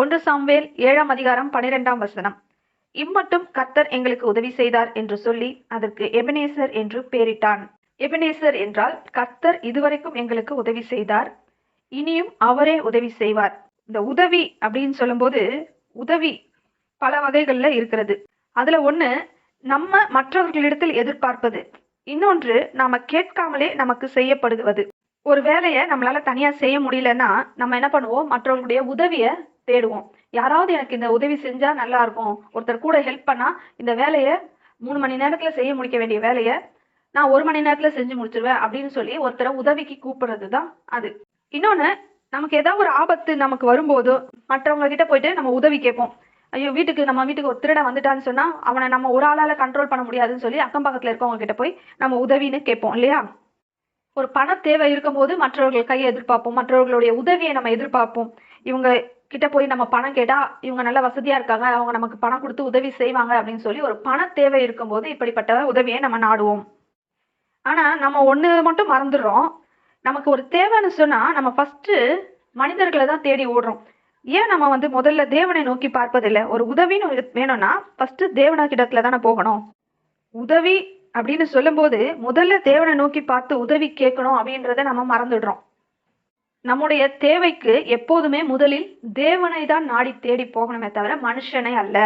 ஒன்று சாம்வேல் ஏழாம் அதிகாரம் பனிரெண்டாம் வசனம். இம்மட்டும் கர்த்தர் எங்களுக்கு உதவி செய்தார் என்று சொல்லி அதற்கு எபனேசர் என்று பெயரிட்டான். எபனேசர் என்றால் கர்த்தர் இதுவரைக்கும் எங்களுக்கு உதவி செய்தார் இனியும் அவரே உதவி செய்வார். இந்த உதவி அப்படின்னு சொல்லும்போது உதவி பல வகைகள்ல இருக்கிறது. அதுல ஒண்ணு நம்ம மற்றவர்களிடத்தில் எதிர்பார்ப்பது. இன்னொன்று நாம கேட்காமலே நமக்கு செய்யப்படுவது. ஒரு வேலையை நம்மளால தனியா செய்ய முடியலன்னா நம்ம என்ன பண்ணுவோம்? மற்றவர்களுடைய உதவியை தேடுவோம். யாராவது எனக்கு இந்த உதவி செஞ்சா நல்லா இருக்கும். ஒருத்தர் கூட ஹெல்ப் பண்ணா இந்த வேலையை மூணு மணி நேரத்துல செய்ய முடிக்க வேண்டிய வேலையை நான் ஒரு மணி நேரத்துல செஞ்சு முடிச்சிருவேன் அப்படின்னு சொல்லி ஒருத்தரை உதவிக்கு கூப்பிடுறது தான் அது. இன்னொன்னு நமக்கு ஏதாவது ஒரு ஆபத்து நமக்கு வரும்போதோ மற்றவங்க கிட்ட போயிட்டு நம்ம உதவி கேட்போம். ஐயோ வீட்டுக்கு நம்ம வீட்டுக்கு ஒரு திருடன் வந்துட்டான்னு சொன்னா அவனை நம்ம ஒரு ஆளால கண்ட்ரோல் பண்ண முடியாதுன்னு சொல்லி அக்கம் பக்கத்துல இருக்கவங்க கிட்ட போய் நம்ம உதவின்னு கேட்போம் இல்லையா? ஒரு பண தேவை இருக்கும்போது மற்றவர்கள் கையை எதிர்பார்ப்போம். மற்றவர்களுடைய உதவியை நம்ம எதிர்பார்ப்போம். இவங்க கிட்ட போய் நம்ம பணம் கேட்டா இவங்க நல்ல வசதியா இருக்காங்க அவங்க நமக்கு பணம் கொடுத்து உதவி செய்வாங்க அப்படின்னு சொல்லி ஒரு பண தேவை இருக்கும்போது இப்படிப்பட்ட உதவியை நம்ம நாடுவோம். ஆனா நம்ம ஒண்ணு மட்டும் மறந்துடுறோம். நமக்கு ஒரு தேவைன்னு சொன்னா நம்ம ஃபர்ஸ்ட் மனிதர்களை தான் தேடி ஓடுறோம். ஏன் நம்ம வந்து முதல்ல தேவனை நோக்கி பார்ப்பதில்லை? ஒரு உதவின்னு வேணும்னா ஃபர்ஸ்ட் தேவன கிடத்துல தானே போகணும். உதவி அப்படின்னு சொல்லும்போது முதல்ல தேவனை நோக்கி பார்த்து உதவி கேட்கணும் அப்படின்றத நம்ம மறந்துடுறோம். நம்முடைய தேவைக்கு எப்போதுமே முதலில் தேவனை தான் நாடி தேடி போகணுமே தவிர மனுஷனை அல்ல.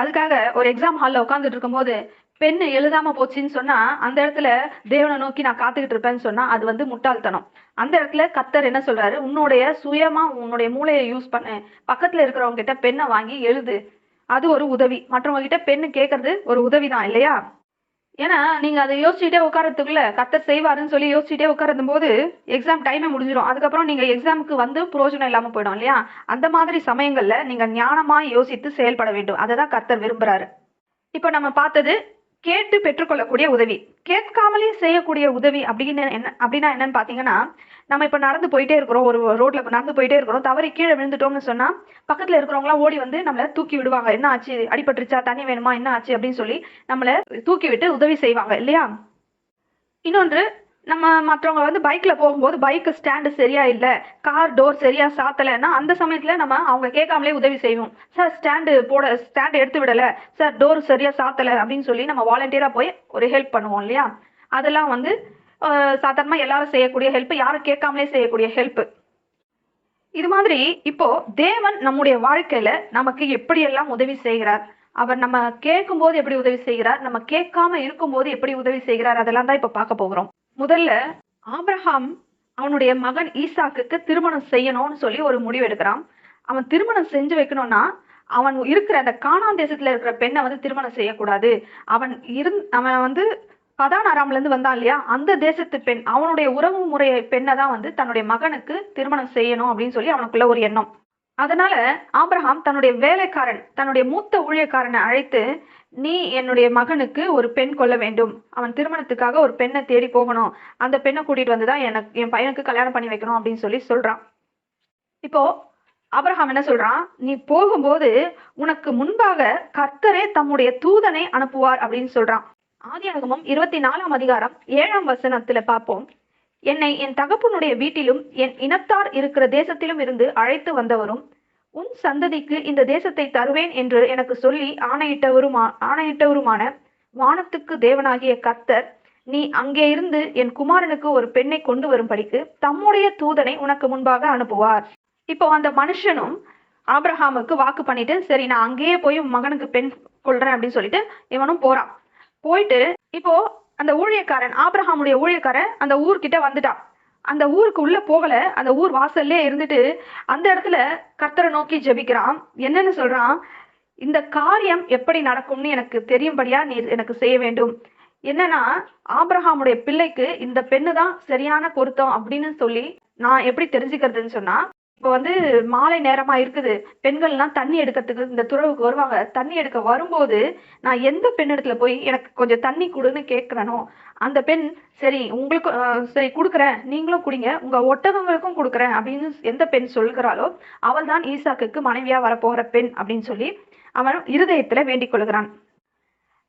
அதுக்காக ஒரு எக்ஸாம் ஹாலில் உட்காந்துட்டு இருக்கும்போது பெண் எழுதாம போச்சுன்னு சொன்னா அந்த இடத்துல தேவனை நோக்கி நான் காத்துக்கிட்டு இருப்பேன்னு சொன்னா அது வந்து முட்டாள்தனம். அந்த இடத்துல கத்தர் என்ன சொல்றாரு? உன்னுடைய சுயமா உன்னுடைய மூளையை யூஸ் பண்ணு. பக்கத்துல இருக்கிறவங்க கிட்ட பெண்ணை வாங்கி எழுது. அது ஒரு உதவி. மற்றவங்க கிட்ட பெண்ணு கேட்கறது ஒரு உதவி தான் இல்லையா? ஏன்னா நீங்க அதை யோசிச்சுட்டே உட்காரத்துக்குள்ள கத்தர் செய்வாருன்னு சொல்லி யோசிச்சுட்டே உட்காரும் போது எக்ஸாம் டைமே முடிஞ்சிடும் அதுக்கப்புறம் நீங்க எக்ஸாமுக்கு வந்து பிரயோஜனம் இல்லாம போயிடும் இல்லையா? அந்த மாதிரி சமயங்கள்ல நீங்க ஞானமா யோசித்து செயல்பட வேண்டும். அதை தான் கத்தர் விரும்புறாரு. இப்போ நம்ம பார்த்தது கேட்டு பெற்றுக்கொள்ளக்கூடிய உதவி. கேட்காமலே செய்யக்கூடிய உதவி அப்படின்னு என்ன அப்படின்னா என்னன்னு பாத்தீங்கன்னா நம்ம இப்ப நடந்து போயிட்டே இருக்கிறோம் ஒரு ரோட்ல நடந்து போயிட்டே இருக்கிறோம் தவறி கீழே விழுந்துட்டோம்னு சொன்னா பக்கத்துல இருக்கிறவங்களாம் ஓடி வந்து நம்மள தூக்கி விடுவாங்க. என்ன ஆச்சு? அடிபட்டுருச்சா? தண்ணி வேணுமா? என்ன ஆச்சு? அப்படின்னு சொல்லி நம்மள தூக்கி விட்டு உதவி செய்வாங்க இல்லையா? இன்னொன்று நம்ம மற்றவங்க வந்து பைக்கில் போகும்போது பைக்கு ஸ்டாண்டு சரியா இல்லை கார் டோர் சரியா சாத்தலைன்னா அந்த சமயத்தில் நம்ம அவங்க கேட்காமலே உதவி செய்வோம். சார் ஸ்டாண்டு போட ஸ்டாண்டு எடுத்து விடலை. சார் டோர் சரியா சாத்தலை அப்படின்னு சொல்லி நம்ம வாலண்டியராக போய் ஒரு ஹெல்ப் பண்ணுவோம் இல்லையா? அதெல்லாம் வந்து சாதாரணமாக எல்லாரும் செய்யக்கூடிய ஹெல்ப் யாரும் கேட்காமலே செய்யக்கூடிய ஹெல்ப் இது மாதிரி இப்போ தேவன் நம்முடைய வாழ்க்கையில நமக்கு எப்படியெல்லாம் உதவி செய்கிறார்? அவர் நம்ம கேட்கும்போது எப்படி உதவி செய்கிறார்? நம்ம கேட்காம இருக்கும்போது எப்படி உதவி செய்கிறார்? அதெல்லாம் தான் இப்போ பார்க்க போகிறோம். முதல்ல ஆப்ரஹாம் அவனுடைய மகன் ஈசாக்குக்கு திருமணம் செய்யணும்னு சொல்லி ஒரு முடிவு எடுக்கிறான். அவன் திருமணம் செஞ்சு வைக்கணும்னா அவன் இருக்கிற அந்த காணாம் தேசத்துல இருக்கிற பெண்ணை வந்து திருமணம் செய்யக்கூடாது. அவன் இருந் அவன் வந்து பதான் அராம்ல இருந்து வந்தான் இல்லையா? அந்த தேசத்து பெண் அவனுடைய உறவு முறை பெண்ணை தான் வந்து தன்னுடைய மகனுக்கு திருமணம் செய்யணும் அப்படின்னு சொல்லி அவனுக்குள்ள ஒரு எண்ணம். அதனால ஆபிரகாம் தன்னுடைய வேலைக்காரன் தன்னுடைய மூத்த ஊழியக்காரனை அழைத்து நீ என்னுடைய மகனுக்கு ஒரு பெண் கொள்ள வேண்டும். அவன் திருமணத்துக்காக ஒரு பெண்ணை தேடி போகணும். அந்த பெண்ணை கூட்டிட்டு வந்துதான் எனக்கு என் பையனுக்கு கல்யாணம் பண்ணி வைக்கணும் அப்படின்னு சொல்லி சொல்றான். இப்போ ஆபிரகாம் என்ன சொல்றான்? நீ போகும்போது உனக்கு முன்பாக கர்த்தரே தம்முடைய தூதனை அனுப்புவார் அப்படின்னு சொல்றான். ஆதியாகமம் இருபத்தி நாலாம் அதிகாரம் ஏழாம் வசனத்துல பார்ப்போம். என்னை என் தகப்பனுடைய வீட்டிலும் என் இனத்தார் இருக்கிற தேசத்திலும் இருந்து அழைத்து வந்தவரும் உன் சந்ததிக்கு இந்த தேசத்தை தருவேன் என்று எனக்கு சொல்லி ஆணையிட்டவருமா ஆணையிட்டவருமான வானத்துக்கு தேவனாகிய கர்த்தர் நீ அங்கே இருந்து என் குமாரனுக்கு ஒரு பெண்ணை கொண்டு வரும்படிக்கு தம்முடைய தூதனை உனக்கு முன்பாக அனுப்புவார். இப்போ அந்த மனுஷனும் ஆப்ரஹாமுக்கு வாக்கு பண்ணிட்டு சரி நான் அங்கேயே போய் மகனுக்கு பெண் கொள்றேன் அப்படின்னு சொல்லிட்டு இவனும் போறான். போயிட்டு இப்போ அந்த ஊழியக்காரன் ஆப்ரஹாமுடைய ஊழியக்காரன் அந்த ஊர்கிட்ட வந்துட்டான். அந்த ஊருக்கு உள்ள போகல. அந்த ஊர் வாசல்லே இருந்துட்டு அந்த இடத்துல கர்த்தரை நோக்கி ஜெபிக்கிறான். என்னன்னு சொல்றான்? இந்த காரியம் எப்படி நடக்கும்னு எனக்கு தெரியும்படியா நீ எனக்கு செய்ய வேண்டும். என்னன்னா ஆப்ரஹாமுடைய பிள்ளைக்கு இந்த பெண்ணு தான் சரியான பொருத்தம் அப்படின்னு சொல்லி நான் எப்படி தெரிஞ்சுக்கிறதுன்னு சொன்னா இப்போ வந்து மாலை நேரமா இருக்குது. பெண்கள்லாம் தண்ணி எடுக்கிறதுக்கு இந்த துறவுக்கு வருவாங்க. தண்ணி எடுக்க வரும்போது நான் எந்த பெண் இடத்துல போய் எனக்கு கொஞ்சம் தண்ணி கொடுன்னு கேட்கிறனோ அந்த பெண் சரி உங்களுக்கு சரி கொடுக்குறேன். நீங்களும் குடிங்க. உங்க ஒட்டகங்களுக்கும் கொடுக்குறேன் அப்படின்னு எந்த பெண் சொல்கிறாளோ அவள் தான் ஈசாக்குக்கு மனைவியா வரப்போகிற பெண் அப்படின்னு சொல்லி அவன் இருதயத்துல வேண்டிக் கொள்கிறான்.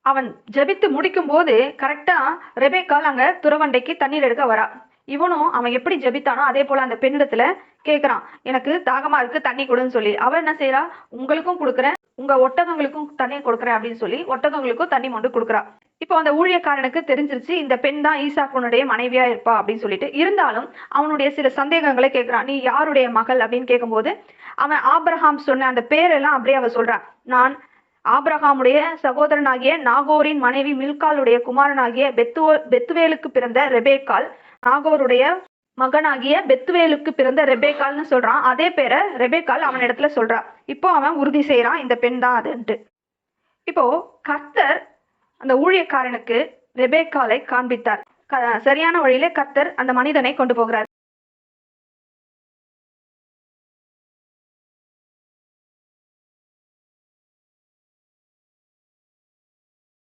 அவன் ஜெபித்து முடிக்கும் போது கரெக்டா ரெபேக்கால் அங்க துறவண்டைக்கு தண்ணீர் எடுக்க வரா. இவனும் அவன் எப்படி ஜெபித்தானோ அதே போல அந்த பெண்ணிடத்துல கேட்குறான் எனக்கு தாகமா இருக்கு தண்ணி கொடுன்னு சொல்லி. அவன் என்ன செய்யறா உங்களுக்கும் கொடுக்குறேன் உங்க ஒட்டகங்களுக்கும் தண்ணி கொடுக்குறேன் அப்படின்னு சொல்லி ஒட்டகங்களுக்கும் தண்ணி மொண்டு கொடுக்குறா. இப்போ அந்த ஊழியக்காரனுக்கு தெரிஞ்சிருச்சு இந்த பெண் தான் ஈசாக்குனுடைய மனைவியா இருப்பா அப்படின்னு சொல்லிட்டு. இருந்தாலும் அவனுடைய சில சந்தேகங்களை கேட்கறான் நீ யாருடைய மகள்? அப்படின்னு கேட்கும்போது அவன் ஆப்ரஹாம் சொன்ன அந்த பேரெல்லாம் அப்படியே அவ சொல்றான் நான் ஆப்ரஹாமுடைய சகோதரனாகிய நாகோரின் மனைவி மில்காலுடைய குமாரனாகிய பெத்துவோ பெத்துவேலுக்கு பிறந்த ரெபேக்கால் நாகோருடைய மகனாகிய பெத்துவேலுக்கு பிறந்த ரெபேக்கால்னு சொல்றான். அதே பேரை ரெபேக்கால் அவன் இடத்துல சொல்றான் இப்போ அவன் உறுதி செய்யறான் இந்த பெண் தான் அதுன்ட்டு. இப்போ கர்த்தர் அந்த ஊழியக்காரனுக்கு ரெபேக்காலை காண்பித்தார். க- சரியான வழியிலே கர்த்தர் அந்த மனிதனை கொண்டு போகிறார்.